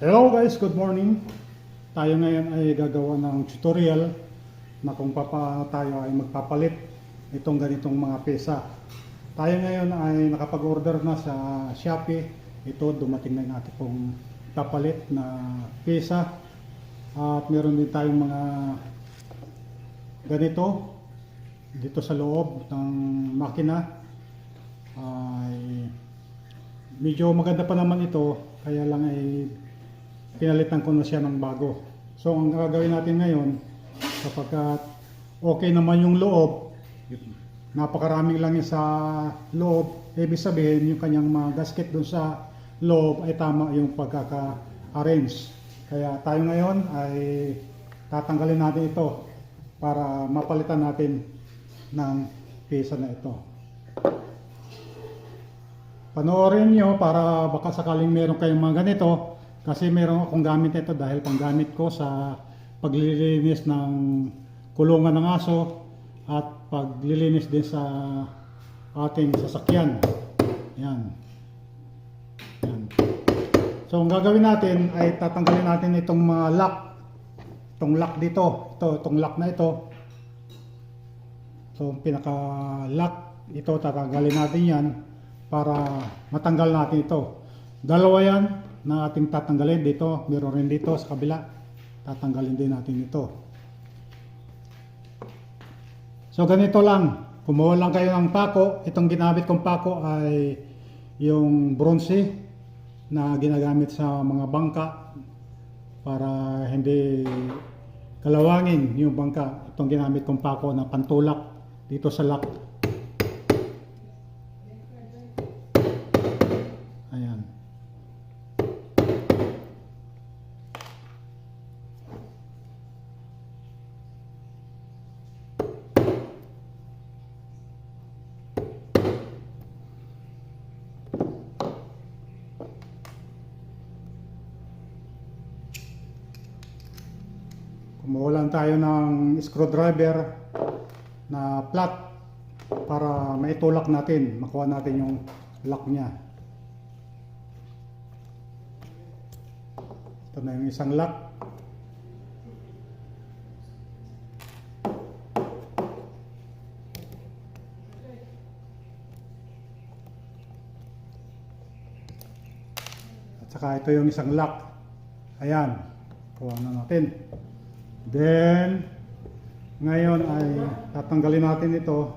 Hello guys, good morning. Tayo ngayon ay gagawa ng tutorial na kung paano tayo ay magpapalit itong ganitong mga pesa. Tayo ngayon ay nakapag-order na sa Shopee. Ito, dumating na yung ating pong papalit na pesa. At meron din tayong mga ganito dito sa loob ng makina. Ay medyo maganda pa naman ito, kaya lang ay pinalitan ko na siya ng bago. So ang gagawin natin ngayon, kapag ah, okay naman yung loob, napakaraming lang sa loob, ibig sabihin yung kanyang mga gasket dun sa loob ay tama yung pagkaka-arrange. Kaya tayo ngayon ay tatanggalin natin ito para mapalitan natin ng pesa na ito. Panoorin nyo para baka sakaling meron kayong mga ganito kasi meron akong gamit ito dahil panggamit ko sa paglilinis ng kulungan ng aso at paglilinis din sa ating sasakyan. Yan. Yan. So ang gagawin natin ay tatanggalin natin itong mga lock. Itong lock dito. Ito, itong lock na ito. So pinaka lock ito tatanggalin natin yan para matanggal natin ito. Dalawa yan na ating tatanggalin dito. Meron rin dito sa kabila. Tatanggalin din natin ito. So ganito lang. Kumuha lang kayo ng pako. Itong ginamit kong pako ay yung bronze na ginagamit sa mga bangka para hindi kalawangin yung bangka. Itong ginamit kong pako na pantulak dito sa lock. Tayo ng screwdriver na flat para maitulak natin, makuha natin yung lock niya. Ito na yung isang lock. At saka ito yung isang lock. Ayan. Kuha na natin. Then, ngayon ay tatanggalin natin ito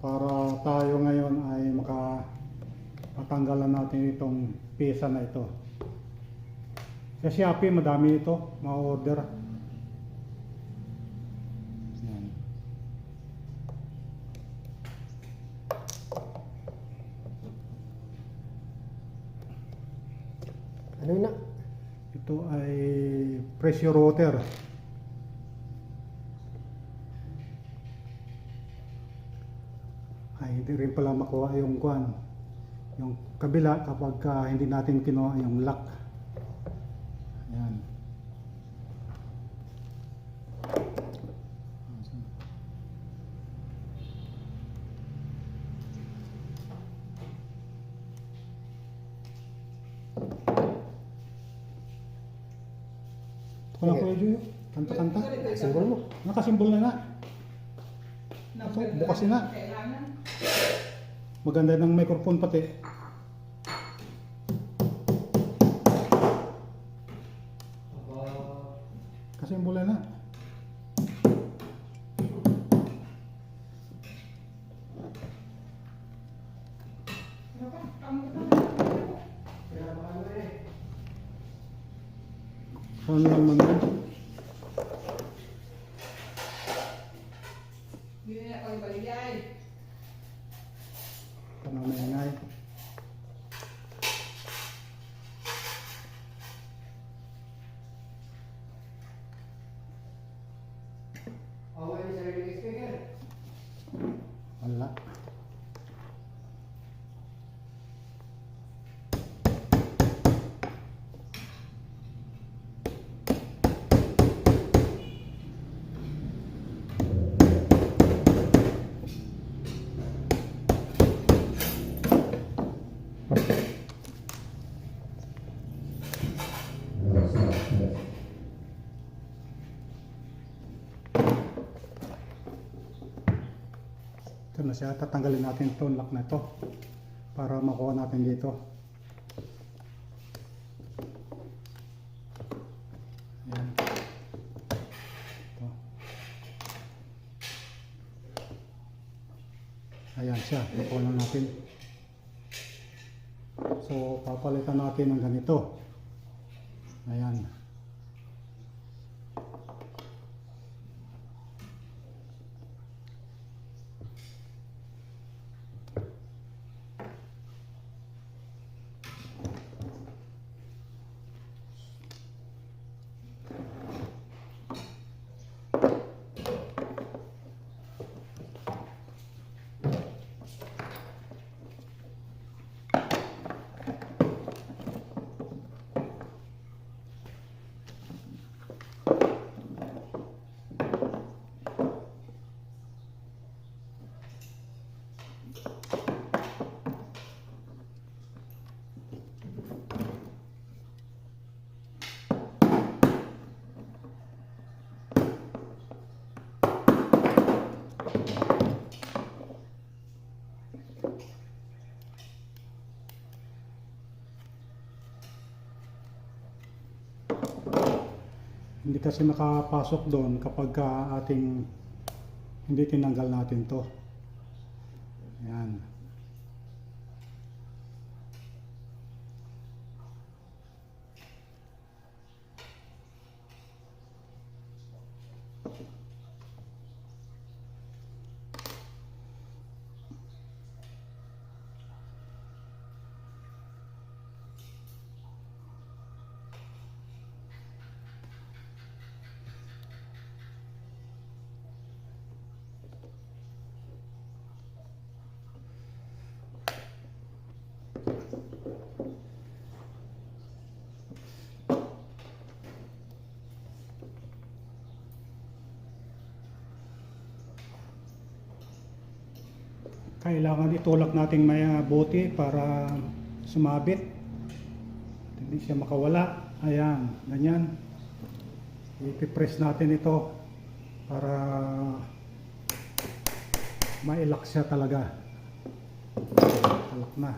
para tayo ngayon ay maka matanggalan natin itong pesa na ito. Sa Shopee, madami ito, ma-order. Ano na? Ito ay pressure water. Ay, hindi rin pala makuha yung kwan. Yung kabila kapag ka hindi natin kinuha yung lock. Ayan. Ito na Sige. Kuya Juyo. Kanta-kanta. Simbol mo. Nakasimbol na na. Ito, bukasin na. Maganda ng microphone pati. Ano lang man siya, tatanggalin natin itong lock na ito para makuha natin dito. Ayan. Ito. Ayan siya, nakuha na natin. So, papalitan natin ng ganito. Ayan. Hindi kasi makapasok doon kapag ka ating hindi tinanggal natin to. Ayan. Kailangan itulak nating may ah, bote para sumabit. Hindi siya makawala. Ayan, ganyan. Ipipress natin ito para mailak siya talaga. Talak na.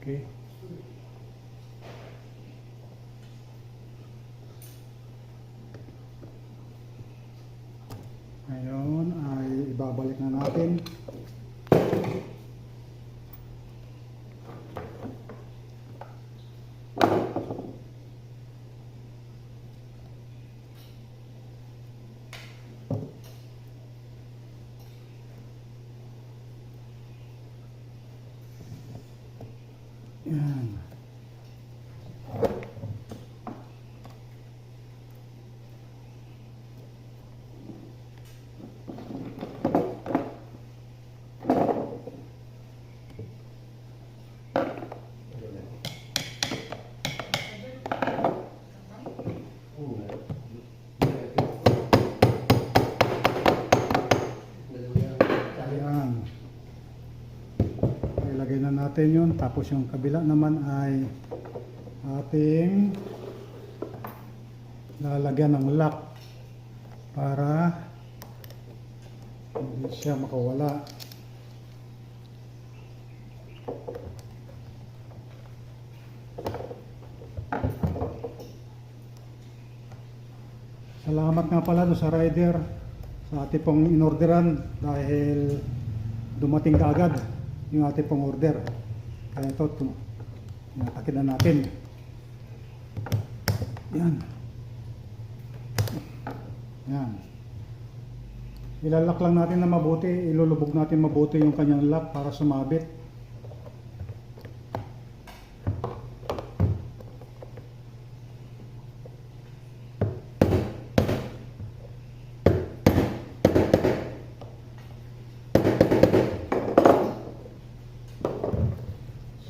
Okay. Ngayon ay ibabalik na natin. Yan. Ayan. Ilagay na natin yun. Tapos yung kabila naman ay ating lalagyan ng lock para hindi siya makawala. Salamat nga pala sa rider sa ating pong inorderan dahil dumating ka agad yung ating pong order. Kaya ito, natakin na natin. Yan. Yan. Ilalak lang natin na mabuti, ilulubog natin mabuti yung kanyang lock para sumabit.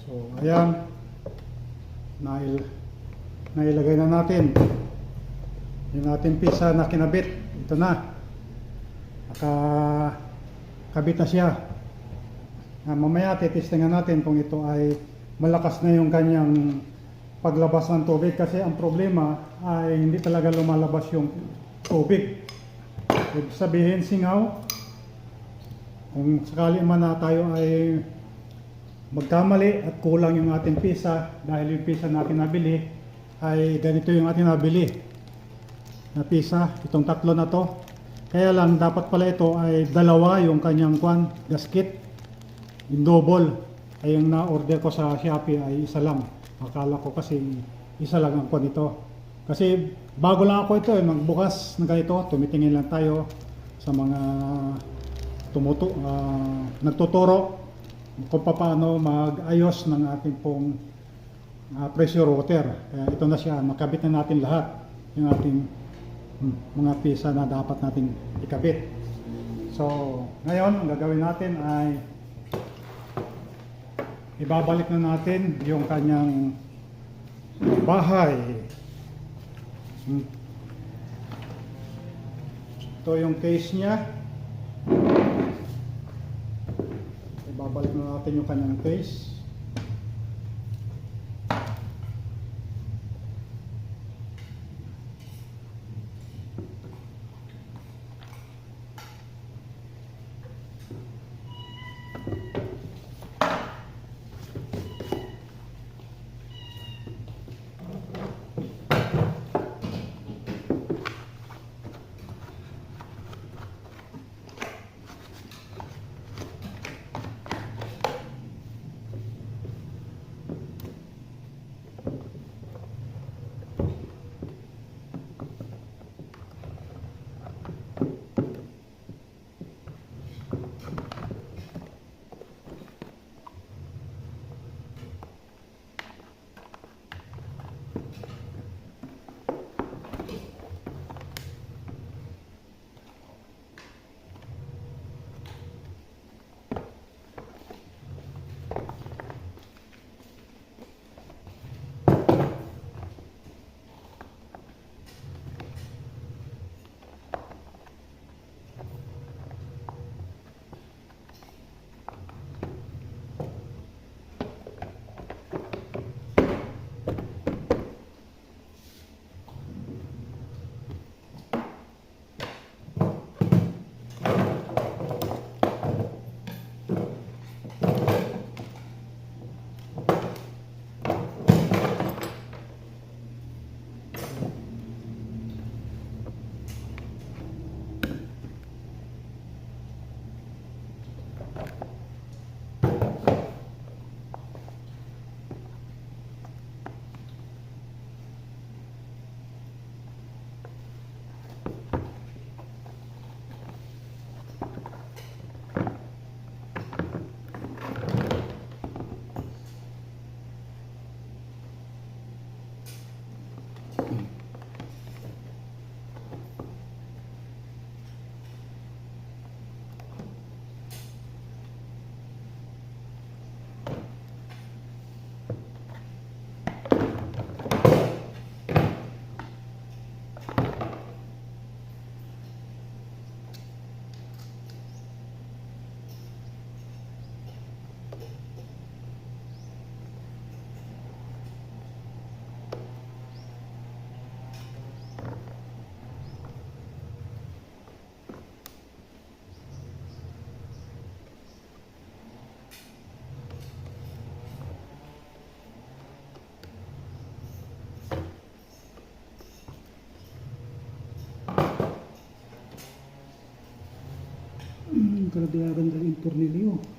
So, ayan. Nail, nailagay na natin. Yung ating pisa na kinabit. Ito na. Naka, kabit na siya. Ah, mamaya titistingan natin kung ito ay malakas na yung kanyang paglabas ng tubig kasi ang problema ay hindi talaga lumalabas yung tubig. Ibig sabihin singaw, kung sakali man na tayo ay magkamali at kulang yung ating pisa dahil yung pisa natin nabili ay ganito yung ating nabili na pisa, itong tatlo na to. Kaya lang dapat pala ito ay dalawa yung kanyang kwan, gasket, yung double. Ay yung na-order ko sa Shopee ay isa lang. Akala ko kasi isa lang ang kwan ito. Kasi bago lang ako ito eh, magbukas na ganito, tumitingin lang tayo sa mga tumuto, ah, nagtuturo kung paano mag-ayos ng ating pong ah, pressure water. Kaya ito na siya, makabit na natin lahat yung ating hmm, mga pisa na dapat nating ikabit. So, ngayon, ang gagawin natin ay ibabalik na natin yung kanyang bahay. Hmm. Ito yung case niya. Ibabalik na natin yung kanyang case. Hmm, kalaglagan ng. Ibang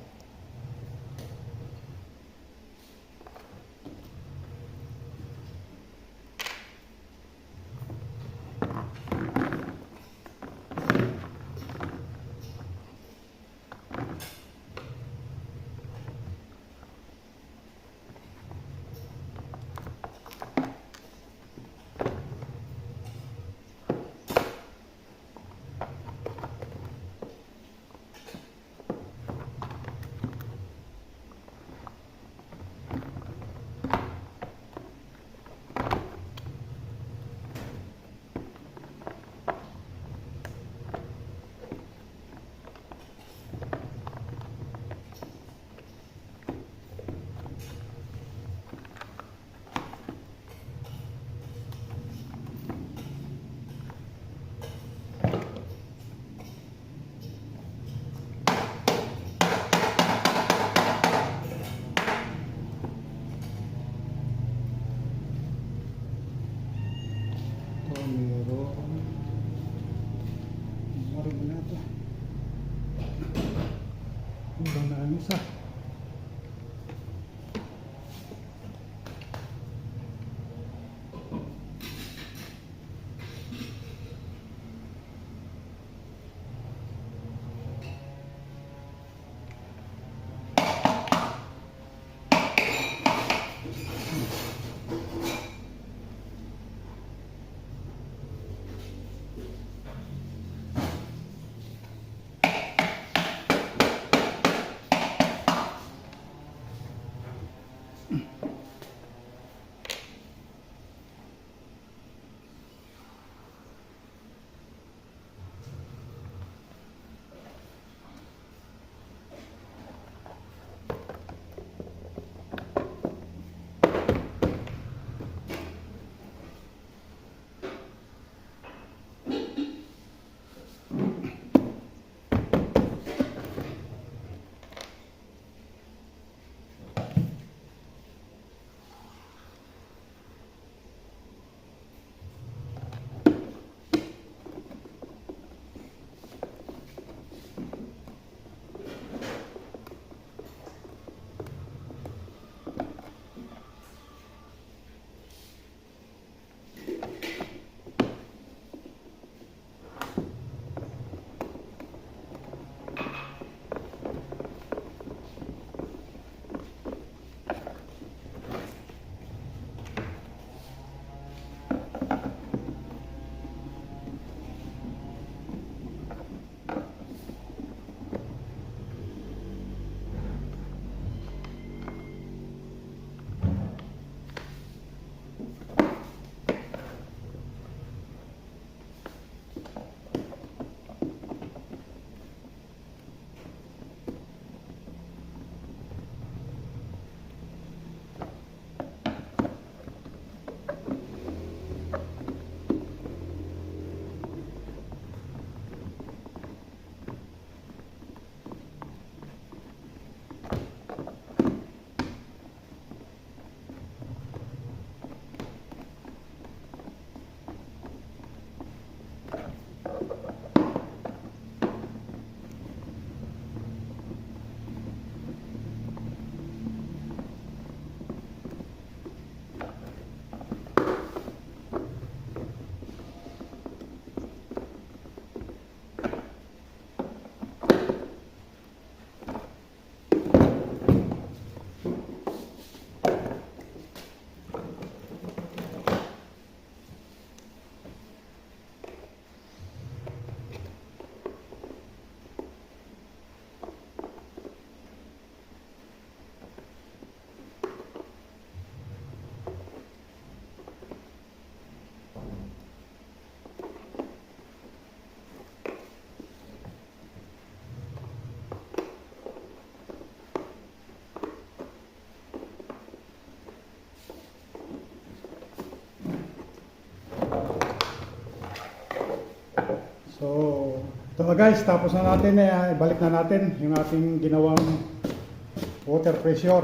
ito guys, tapos na natin eh, ibalik na natin yung ating ginawang water pressure.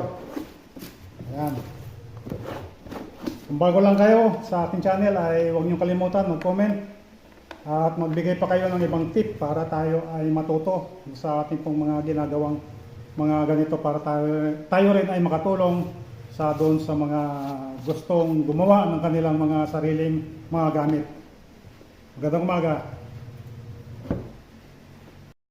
Ayan. Kung bago lang kayo sa ating channel ay huwag niyong kalimutan mag-comment at magbigay pa kayo ng ibang tip para tayo ay matuto sa ating pong mga ginagawang mga ganito para tayo, tayo rin ay makatulong sa doon sa mga gustong gumawa ng kanilang mga sariling mga gamit. Magandang umaga.